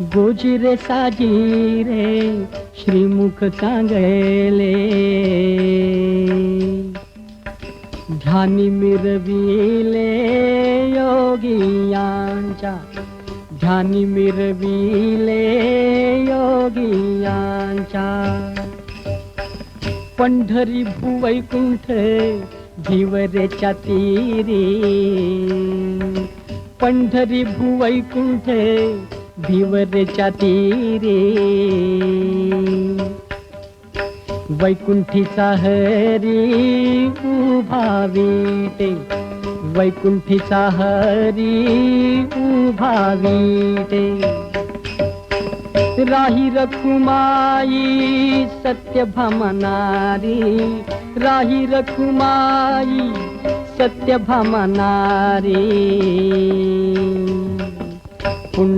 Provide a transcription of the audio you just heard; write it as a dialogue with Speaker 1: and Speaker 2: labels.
Speaker 1: गोजिरे साजिरे श्रीमुख चांगले ध्यानी मिरविले योगियांच्या. ध्यानी मिरविले योगियांच्या. पंढरी भुवैकुंठ भिवरेच्या तीरी. पंढरी भुवैकुंठ भिवरेच्या तीरे. वैकुंठीचा हरी उभा विटे. वैकुंठीचा हरी उभा विटे. राही रखुमाई सत्य भमनारी राही रखुमाई सत्य भमनारी पुंड